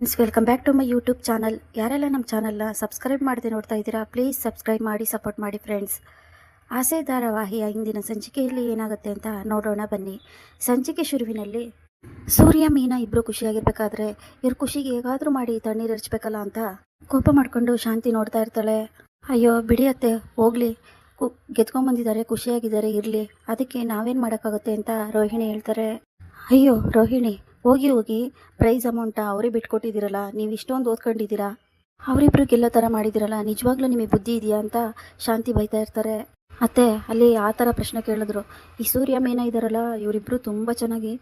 Friends welcome back to my YouTube channel ಯಾರೆಲ್ಲ ನಮ್ಮ ಚಾನಲ್ನ ಸಬ್ಸ್ಕ್ರೈಬ್ ಮಾಡದೆ ನೋಡ್ತಾ ಇದ್ದೀರಾ ಪ್ಲೀಸ್ ಸಬ್ಸ್ಕ್ರೈಬ್ ಮಾಡಿ ಸಪೋರ್ಟ್ ಮಾಡಿ ಫ್ರೆಂಡ್ಸ್ ಆಸೆ ಧಾರಾವಾಹಿಯ ಇಂದಿನ ಸಂಚಿಕೆಯಲ್ಲಿ ಏನಾಗುತ್ತೆ ಅಂತ ನೋಡೋಣ, ಬನ್ನಿ. ಸಂಚಿಕೆ ಶುರುವಿನಲ್ಲಿ ಸೂರ್ಯ, ಮೀನಾ ಇಬ್ಬರು ಖುಷಿಯಾಗಿರ್ಬೇಕಾದ್ರೆ ಇವ್ರ ಖುಷಿಗೆ ಹೇಗಾದರೂ ಮಾಡಿ ತಣ್ಣೀರು ಹರಿಸ್ಬೇಕಲ್ಲ ಅಂತ ಕೋಪ ಮಾಡಿಕೊಂಡು ಶಾಂತಿ ನೋಡ್ತಾ ಇರ್ತಾಳೆ. ಅಯ್ಯೋ ಬಿಡಿಯತ್ತೆ ಹೋಗಲಿ. ಕು, ಗೆದ್ಕೊಂಬಂದಿದ್ದಾರೆ, ಖುಷಿಯಾಗಿದ್ದಾರೆ, ಇರಲಿ. ಅದಕ್ಕೆ ನಾವೇನು ಮಾಡೋಕ್ಕಾಗುತ್ತೆ ಅಂತ ರೋಹಿಣಿ ಹೇಳ್ತಾರೆ. ಅಯ್ಯೋ, ರೋಹಿಣಿ ಹೋಗಿ ಹೋಗಿ ಪ್ರೈಸ್ ಅಮೌಂಟ ಅವರೇ ಬಿಟ್ಕೊಟ್ಟಿದ್ದೀರಲ್ಲ, ನೀವು ಇಷ್ಟೊಂದು ಓದ್ಕೊಂಡಿದ್ದೀರಾ? ಅವರಿಬ್ರು ಗೆಲ್ಲೋ ಥರ ಮಾಡಿದ್ದೀರಲ್ಲ, ನಿಜವಾಗ್ಲೂ ನಿಮಗೆ ಬುದ್ಧಿ ಇದೆಯಾ ಅಂತ ಶಾಂತಿ ಬೈತಾ ಇರ್ತಾರೆ. ಅತ್ತೆ, ಅಲ್ಲಿ ಆ ಥರ ಪ್ರಶ್ನೆ ಕೇಳಿದ್ರು. ಈ ಸೂರ್ಯ ಮೇನ ಇದ್ದಾರಲ್ಲ ಇವರಿಬ್ರು ತುಂಬ ಚೆನ್ನಾಗಿ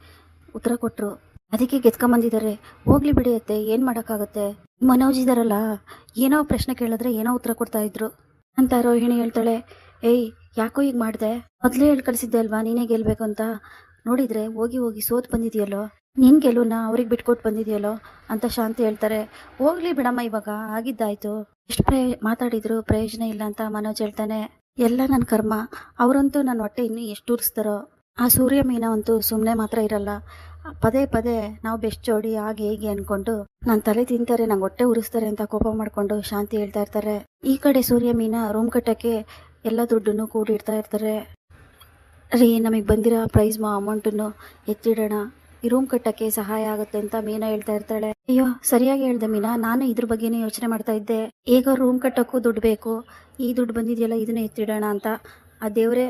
ಉತ್ತರ ಕೊಟ್ಟರು ಅದಕ್ಕೆ ಗೆದ್ಕೊಂಬಂದಿದ್ದಾರೆ. ಹೋಗ್ಲಿ ಬಿಡಿ ಅತ್ತೆ, ಏನು ಮಾಡೋಕ್ಕಾಗತ್ತೆ? ಮನೋಜ್ ಇದ್ದಾರಲ್ಲ ಏನೋ ಪ್ರಶ್ನೆ ಕೇಳಿದ್ರೆ ಏನೋ ಉತ್ತರ ಕೊಡ್ತಾ ಇದ್ರು. ಅಂತ ರೋಹಿಣಿ ಹೇಳ್ತಾಳೆ, ಏಯ್, ಯಾಕೋ ಈಗ ಮಾಡಿದೆ? ಮೊದಲೇ ಹೇಳಿ ಕಳಿಸಿದ್ದೆ ಅಲ್ವಾ, ನೀನೇ ಗೆಲ್ಬೇಕು ಅಂತ? ನೋಡಿದ್ರೆ ಹೋಗಿ ಹೋಗಿ ಸೋತ್ ಬಂದಿದೆಯಲ್ಲೋ? ನಿನ್ ಗೆಲುವನ್ನ ಅವ್ರಿಗೆ ಬಿಟ್ಕೊಟ್ಟು ಬಂದಿದೆಯಲ್ಲೋ? ಅಂತ ಶಾಂತಿ ಹೇಳ್ತಾರೆ. ಹೋಗ್ಲಿ ಬಿಡಮ್ಮ ಇವಾಗ, ಆಗಿದ್ದಾಯ್ತು. ಎಷ್ಟು ಪ್ರಯ, ಮಾತಾಡಿದ್ರು ಪ್ರಯೋಜನ ಇಲ್ಲ ಅಂತ ಮನೋಜ್ ಹೇಳ್ತಾನೆ. ಎಲ್ಲ ನನ್ನ ಕರ್ಮ. ಅವರಂತೂ ನನ್ನ ಹೊಟ್ಟೆ ಇನ್ನೂ ಎಷ್ಟು ಉರಿಸ್ತಾರೋ? ಆ ಸೂರ್ಯ ಮೀನ ಅಂತೂ ಸುಮ್ಮನೆ ಮಾತ್ರ ಇರಲ್ಲ. ಪದೇ ಪದೇ ನಾವು ಬೆಸ್ಟ್ ಜೋಡಿ ಹಾಗೆ ಹೇಗೆ ಅನ್ಕೊಂಡು ನನ್ನ ತಲೆ ತಿಂತಾರೆ, ನಂಗೆ ಹೊಟ್ಟೆ ಉರಿಸ್ತಾರೆ ಅಂತ ಕೋಪ ಮಾಡ್ಕೊಂಡು ಶಾಂತಿ ಹೇಳ್ತಾ ಇರ್ತಾರೆ. ಈ ಕಡೆ ಸೂರ್ಯ ಮೀನ ರೂಮ್ ಕಟ್ಟಕ್ಕೆ ಎಲ್ಲ ದುಡ್ಡನ್ನು ಕೂಡಿಡ್ತಾ ಇರ್ತಾರೆ. ರೀ ನಮಗೆ ಬಂದಿರೋ ಪ್ರೈಸ್ ಮಾ ಅಮೌಂಟನ್ನು ಎತ್ತಿಡೋಣ. ಈ ರೂಮ್ ಕಟ್ಟಕ್ಕೆ ಸಹಾಯ ಆಗುತ್ತೆ ಅಂತ ಮೀನಾ ಹೇಳ್ತಾ ಇರ್ತಾಳೆ. ಅಯ್ಯೋ, ಸರಿಯಾಗಿ ಹೇಳ್ದೆ ಮೀನಾ. ನಾನು ಇದ್ರ ಬಗ್ಗೆನೇ ಯೋಚನೆ ಮಾಡ್ತಾ ಇದ್ದೆ. ಈಗ ರೂಮ್ ಕಟ್ಟೋಕ್ಕೂ ದುಡ್ಡು ಬೇಕು. ಈ ದುಡ್ಡು ಬಂದಿದೆಯಲ್ಲ, ಇದನ್ನ ಎತ್ತಿಡೋಣ ಅಂತ. ಆ ದೇವರೇ,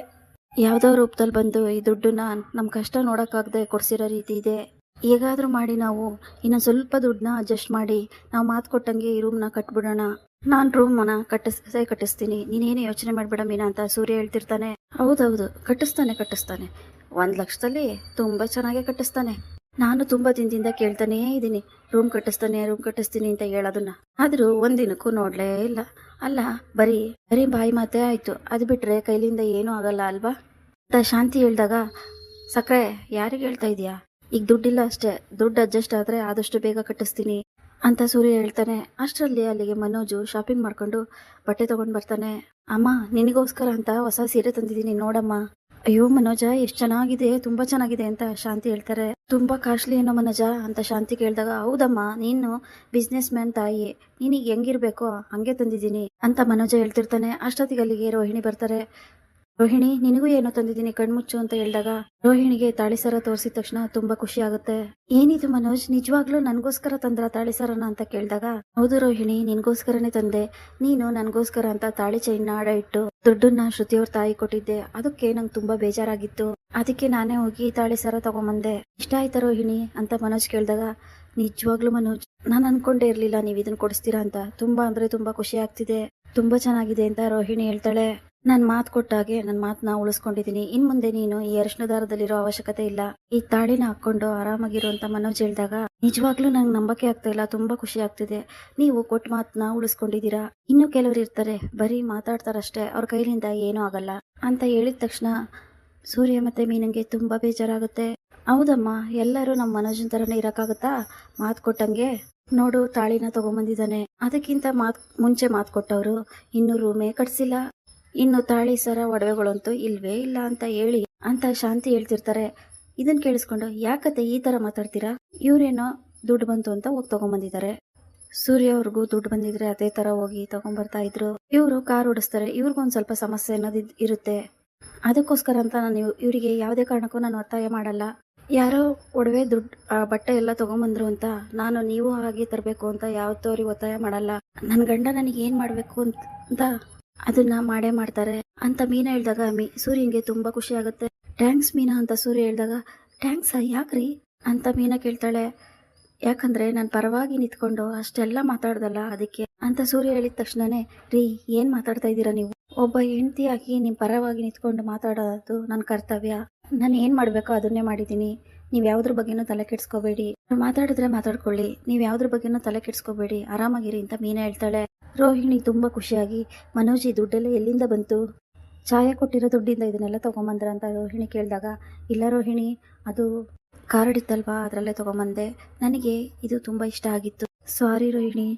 ಯಾವುದೋ ರೂಪದಲ್ಲಿ ಬಂದು ಈ ದುಡ್ಡನ್ನ ನಮ್ಮ ಕಷ್ಟ ನೋಡೋಕ್ಕಾಗದೆ ಕೊಡ್ಸಿರೋ ರೀತಿ ಇದೆ. ಹೇಗಾದರೂ ಮಾಡಿ ನಾವು ಇನ್ನೊಂದು ಸ್ವಲ್ಪ ದುಡ್ಡನ್ನ ಅಡ್ಜಸ್ಟ್ ಮಾಡಿ ನಾವು ಮಾತು ಕೊಟ್ಟಂಗೆ ಈ ರೂಮ್ನ ಕಟ್ಬಿಡೋಣ. ನಾನು ರೂಮನ್ನ ಕಟ್ಟಿಸೇ ಕಟ್ಟಿಸ್ತೀನಿ. ನೀನೇನು ಯೋಚನೆ ಮಾಡಬೇಡ ಮೀನಾ ಅಂತ ಸೂರ್ಯ ಹೇಳ್ತಿರ್ತಾನೆ. ಹೌದೌದು, ಕಟ್ಟಿಸ್ತಾನೆ ಕಟ್ಟಿಸ್ತಾನೆ. ಒಂದ್ ಲಕ್ಷದಲ್ಲಿ ತುಂಬಾ ಚೆನ್ನಾಗೇ ಕಟ್ಟಿಸ್ತಾನೆ. ನಾನು ತುಂಬಾ ದಿನದಿಂದ ಕೇಳ್ತಾನೇ ಇದ್ದೀನಿ. ರೂಮ್ ಕಟ್ಟಿಸ್ತಾನೆ ರೂಮ್ ಕಟ್ಟಿಸ್ತೀನಿ ಅಂತ ಹೇಳೋದನ್ನ. ಆದರೂ ಒಂದಿನಕ್ಕೂ ನೋಡಲೇ ಇಲ್ಲ. ಅಲ್ಲ, ಬರೀ ಬರೀ ಬಾಯಿ ಮಾತೇ ಆಯ್ತು. ಅದು ಬಿಟ್ರೆ ಕೈಲಿಂದ ಏನೂ ಆಗಲ್ಲ ಅಲ್ವಾ? ಅಂತ ಶಾಂತಿ ಹೇಳ್ದಾಗ ಸಕ್ಕರೆ ಯಾರಿಗೆ ಹೇಳ್ತಾ ಇದೀಯಾ ಈಗ ದುಡ್ಡಿಲ್ಲ ಅಷ್ಟೇ. ದುಡ್ಡು ಅಡ್ಜಸ್ಟ್ ಆದ್ರೆ ಆದಷ್ಟು ಬೇಗ ಕಟ್ಟಿಸ್ತೀನಿ. ಅಂತ ಸೂರ್ಯ ಹೇಳ್ತಾನೆ. ಅಷ್ಟರಲ್ಲಿ ಅಲ್ಲಿಗೆ ಮನೋಜು ಶಾಪಿಂಗ್ ಮಾಡ್ಕೊಂಡು ಬಟ್ಟೆ ತಗೊಂಡು ಬರ್ತಾನೆ. ಅಮ್ಮ, ನಿನಗೋಸ್ಕರ ಅಂತ ಹೊಸ ಸೀರೆ ತಂದಿದ್ದೀನಿ ನೋಡಮ್ಮ. ಅಯ್ಯೋ ಮನೋಜ, ಎಷ್ಟು ಚೆನ್ನಾಗಿದೆ, ತುಂಬಾ ಚೆನ್ನಾಗಿದೆ ಅಂತ ಶಾಂತಿ ಹೇಳ್ತಾರೆ. ತುಂಬಾ ಕಾಸ್ಟ್ಲಿ ಏನೋ ಮನೋಜ ಅಂತ ಶಾಂತಿ ಕೇಳಿದಾಗ, ಹೌದಮ್ಮ, ನೀನು ಬಿಸ್ನೆಸ್ ಮ್ಯಾನ್ ತಾಯಿ, ನೀನೀಗ ಹೆಂಗಿರ್ಬೇಕೋ ಹಂಗೆ ತಂದಿದ್ದೀನಿ ಅಂತ ಮನೋಜ ಹೇಳ್ತಿರ್ತಾನೆ. ಅಷ್ಟೊತ್ತಿಗೆ ಅಲ್ಲಿಗೆ ರೋಹಿಣಿ ಬರ್ತಾರೆ. ರೋಹಿಣಿ, ನಿನಗೂ ಏನೋ ತಂದಿದ್ದೀನಿ ಕಣ್ಮುಚ್ಚು ಅಂತ ಹೇಳಿದಾಗ ರೋಹಿಣಿಗೆ ತಾಳಿಸರ ತೋರಿಸಿದ ತಕ್ಷಣ ತುಂಬಾ ಖುಷಿ ಆಗುತ್ತೆ. ಏನಿದು ಮನೋಜ್? ನಿಜವಾಗ್ಲೂ ನನಗೋಸ್ಕರ ತಂದ್ರ ತಾಳಿಸರನ ಅಂತ ಕೇಳಿದಾಗ, ಹೌದು ರೋಹಿಣಿ, ನಿನ್ಗೋಸ್ಕರನೇ ತಂದೆ. ನೀನು ನನ್ಗೋಸ್ಕರ ಅಂತ ತಾಳಿ ಚೈನ್ ಆಡ ಇಟ್ಟು ದುಡ್ಡನ್ನ ಶ್ರುತಿಯವ್ರ ತಾಯಿ ಕೊಟ್ಟಿದ್ದೆ. ಅದಕ್ಕೆ ನಂಗೆ ತುಂಬಾ ಬೇಜಾರಾಗಿತ್ತು. ಅದಕ್ಕೆ ನಾನೇ ಹೋಗಿ ತಾಳಿ ಸರ ತಗೊಂಬಂದೆ. ಇಷ್ಟ ಆಯ್ತಾ ರೋಹಿಣಿ? ಅಂತ ಮನೋಜ್ ಕೇಳಿದಾಗ, ನಿಜವಾಗ್ಲೂ ಮನೋಜ್, ನಾನು ಅನ್ಕೊಂಡೇ ಇರ್ಲಿಲ್ಲ ನೀವು ಇದನ್ನ ಕೊಡಿಸ್ತೀರಾ ಅಂತ. ತುಂಬಾ ಅಂದ್ರೆ ತುಂಬಾ ಖುಷಿ ಆಗ್ತಿದೆ. ತುಂಬಾ ಚೆನ್ನಾಗಿದೆ ಅಂತ ರೋಹಿಣಿ ಹೇಳ್ತಾಳೆ. ನಾನು ಮಾತು ಕೊಟ್ಟಾಗೆ ನನ್ನ ಮಾತನ್ನ ಉಳಿಸ್ಕೊಂಡಿದ್ದೀನಿ ಇನ್ ಮುಂದೆ ನೀನು ಈ ಅರಿಶಿನ ದಾರದಲ್ಲಿರೋ ಅವಶ್ಯಕತೆ ಇಲ್ಲ. ಈ ತಾಳಿನ ಹಾಕೊಂಡು ಆರಾಮಾಗಿರುವಂತ ಮನೋಜ್ ಹೇಳಿದಾಗ, ನಿಜವಾಗ್ಲೂ ನಂಗೆ ನಂಬಕ್ಕೆ ಆಗ್ತಾ ಇಲ್ಲ, ತುಂಬಾ ಖುಷಿ ಆಗ್ತಿದೆ. ನೀವು ಕೊಟ್ಟ ಮಾತನ್ನ ಉಳಿಸ್ಕೊಂಡಿದ್ದೀರಾ ಇನ್ನು ಕೆಲವರು ಇರ್ತಾರೆ, ಬರೀ ಮಾತಾಡ್ತಾರಷ್ಟೇ, ಅವ್ರ ಕೈಲಿಂದ ಏನೂ ಆಗಲ್ಲ. ಅಂತ ಹೇಳಿದ ತಕ್ಷಣ, ಸೂರ್ಯ ಮತ್ತೆ ಮೀನಂಗೆ ತುಂಬಾ ಬೇಜಾರಾಗುತ್ತೆ. ಹೌದಮ್ಮ, ಎಲ್ಲರೂ ನಮ್ಮ ಮನೋಜನ್ ಥರನೇ ಇರೋಕ್ಕಾಗತ್ತಾ? ಮಾತು ಕೊಟ್ಟಂಗೆ, ನೋಡು ತಾಳಿನ ತಗೊಂಬಂದಿದ್ದಾನೆ. ಅದಕ್ಕಿಂತ ಮಾತ್, ಮುಂಚೆ ಮಾತು ಕೊಟ್ಟವರು, ಇನ್ನು ರೂಮೇ ಕಟ್ಸಿಲ್ಲ. ಇನ್ನು ತಾಳಿ ಸರ ಒಡವೆಗಳಂತೂ ಇಲ್ವೇ ಇಲ್ಲ ಅಂತ ಹೇಳಿ ಅಂತ ಶಾಂತಿ ಹೇಳ್ತಿರ್ತಾರೆ. ಇದನ್ನ ಕೇಳಿಸ್ಕೊಂಡು ಯಾಕತ್ತೆ ಈ ತರ ಮಾತಾಡ್ತೀರಾ? ಇವ್ರೇನೋ ದುಡ್ಡು ಬಂತು ಅಂತ ಹೋಗಿ ತಗೊಂಬಂದಿದ್ದಾರೆ. ಸೂರ್ಯ ಅವ್ರಿಗೂ ದುಡ್ಡು ಬಂದಿದ್ರೆ ಅದೇ ತರ ಹೋಗಿ ತಗೊಂಬರ್ತಾ ಇದ್ರು. ಇವರು ಕಾರ್ ಓಡಿಸ್ತಾರೆ. ಇವ್ರಿಗೊಂದು ಸ್ವಲ್ಪ ಸಮಸ್ಯೆ ಅನ್ನೋದು ಇರುತ್ತೆ. ಅದಕ್ಕೋಸ್ಕರ ಅಂತ ನಾನು ಇವರಿಗೆ ಯಾವುದೇ ಕಾರಣಕ್ಕೂ ನಾನು ಒತ್ತಾಯ ಮಾಡಲ್ಲ. ಯಾರೋ ಒಡವೆ ದುಡ್ಡು ಬಟ್ಟೆ ಎಲ್ಲ ತಗೊಂಬಂದ್ರು ಅಂತ ನಾನು ನೀವು ಹಾಗೆ ತರಬೇಕು ಅಂತ ಯಾವತ್ತೂ ಅವ್ರಿಗೆ ಒತ್ತಾಯ ಮಾಡಲ್ಲ. ನನ್ನ ಗಂಡ ನನಗೆ ಏನು ಮಾಡಬೇಕು ಅಂತ ಅದನ್ನ ಮಾಡೇ ಮಾಡ್ತಾರೆ. ಅಂತ ಮೀನಾ ಹೇಳಿದಾಗ ಮೀ ಸೂರ್ಯನ್ಗೆ ತುಂಬಾ ಖುಷಿ ಆಗುತ್ತೆ. ಟ್ಯಾಂಕ್ಸ್ ಮೀನಾ, ಅಂತ ಸೂರ್ಯ ಹೇಳಿದಾಗ ಟ್ಯಾಂಕ್ಸ್ ಯಾಕ್ರಿ? ಅಂತ ಮೀನಾ ಕೇಳ್ತಾಳೆ, ಯಾಕಂದ್ರೆ ನಾನು ಪರವಾಗಿ ನಿಂತ್ಕೊಂಡು ಅಷ್ಟೆಲ್ಲ ಮಾತಾಡ್ದಲ್ಲ ಅದಕ್ಕೆ. ಅಂತ ಸೂರ್ಯ ಹೇಳಿದ ತಕ್ಷಣನೇ, ರೀ, ಏನ್ ಮಾತಾಡ್ತಾ ಇದ್ದೀರಾ ನೀವು? ಒಬ್ಬ ಹೆಂಡತಿಯಾಗಿ ನಿಮ್ ಪರವಾಗಿ ನಿಂತ್ಕೊಂಡು ಮಾತಾಡೋದು ನನ್ನ ಕರ್ತವ್ಯ. ನಾನು ಏನ್ ಮಾಡ್ಬೇಕೋ ಅದನ್ನೇ ಮಾಡಿದ್ದೀನಿ. ನೀವ್ ಯಾವ್ದ್ರ ಬಗ್ಗೆನೂ ತಲೆ ಕೆಡ್ಸ್ಕೋಬೇಡಿ. ಮಾತಾಡಿದ್ರೆ ಮಾತಾಡ್ಕೊಳ್ಳಿ. ನೀವ್ ಯಾವ್ದ್ರ ಬಗ್ಗೆನೂ ತಲೆ ಕೆಡ್ಸ್ಕೋಬೇಡಿ. ಆರಾಮಾಗಿರಿ, ಅಂತ ಮೀನಾ ಹೇಳ್ತಾಳೆ. ರೋಹಿಣಿ ತುಂಬ ಖುಷಿಯಾಗಿ, ಮನೋಜ್, ದುಡ್ಡೆಲ್ಲ ಎಲ್ಲಿಂದ ಬಂತು? ಛಾಯಾ ಕೊಟ್ಟಿರೋ ದುಡ್ಡಿಂದ ಇದನ್ನೆಲ್ಲ ತೊಗೊಂಬಂದ್ರ ಅಂತ ರೋಹಿಣಿ ಕೇಳಿದಾಗ, ಇಲ್ಲ ರೋಹಿಣಿ, ಅದು ಕಾರ್ಡ್ ಇತ್ತಲ್ವಾ ಅದರಲ್ಲೇ ತೊಗೊಂಬಂದೆ. ನನಗೆ ಇದು ತುಂಬ ಇಷ್ಟ ಆಗಿತ್ತು. ಸಾರಿ ರೋಹಿಣಿ,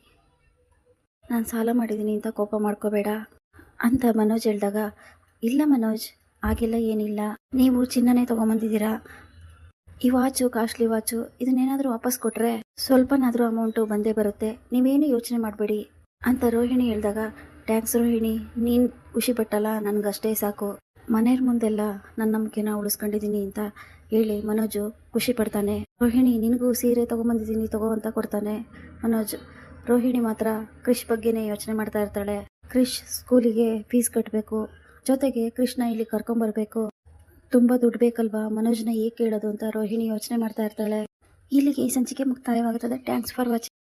ನಾನು ಸಾಲ ಮಾಡಿದ್ದೀನಿ ಅಂತ ಕೋಪ ಮಾಡ್ಕೋಬೇಡ ಅಂತ ಮನೋಜ್ ಹೇಳಿದಾಗ, ಇಲ್ಲ ಮನೋಜ್ ಆಗಿಲ್ಲ ಏನಿಲ್ಲ. ನೀವು ಚಿನ್ನನೇ ತೊಗೊಂಬಂದಿದ್ದೀರಾ? ಈ ವಾಚು, ಕಾಸ್ಟ್ಲಿ ವಾಚು, ಇದನ್ನೇನಾದರೂ ವಾಪಸ್ ಕೊಟ್ಟರೆ ಸ್ವಲ್ಪನಾದರೂ ಅಮೌಂಟು ಬಂದೇ ಬರುತ್ತೆ. ನೀವೇನು ಯೋಚನೆ ಮಾಡಬೇಡಿ. ಅಂತ ರೋಹಿಣಿ ಹೇಳಿದಾಗ ಟ್ಯಾಂಕ್ಸ್ ರೋಹಿಣಿ, ನೀನು ಖುಷಿ ಪಟ್ಟಲ್ಲ, ನನಗಷ್ಟೇ ಸಾಕು. ಮನೆಯವ್ರ ಮುಂದೆಲ್ಲ ನನ್ನ ನಂಬಿಕೆನ ಉಳಿಸ್ಕೊಂಡಿದ್ದೀನಿ ಅಂತ ಹೇಳಿ ಮನೋಜು ಖುಷಿ ಪಡ್ತಾನೆ. ರೋಹಿಣಿ, ನಿನಗೂ ಸೀರೆ ತೊಗೊಂಬಂದಿದ್ದೀನಿ ತಗೋ ಅಂತ ಕೊಡ್ತಾನೆ ಮನೋಜ್. ರೋಹಿಣಿ ಮಾತ್ರ ಕ್ರಿಶ್ ಬಗ್ಗೆನೇ ಯೋಚನೆ ಮಾಡ್ತಾ ಇರ್ತಾಳೆ. ಕ್ರಿಶ್ ಸ್ಕೂಲಿಗೆ ಫೀಸ್ ಕಟ್ಟಬೇಕು ಜೊತೆಗೆ ಕೃಷ್ಣ ಇಲ್ಲಿ ಕರ್ಕೊಂಬರ್ಬೇಕು. ತುಂಬ ದುಡ್ಡು ಬೇಕಲ್ವಾ? ಮನೋಜ್ನ ಏಕೆ ಹೇಳೋದು ಅಂತ ರೋಹಿಣಿ ಯೋಚನೆ ಮಾಡ್ತಾ ಇರ್ತಾಳೆ. ಇಲ್ಲಿಗೆ ಈ ಸಂಚಿಕೆ ಮುಕ್ತಾಯವಾಗುತ್ತದೆ. Thanks for watching.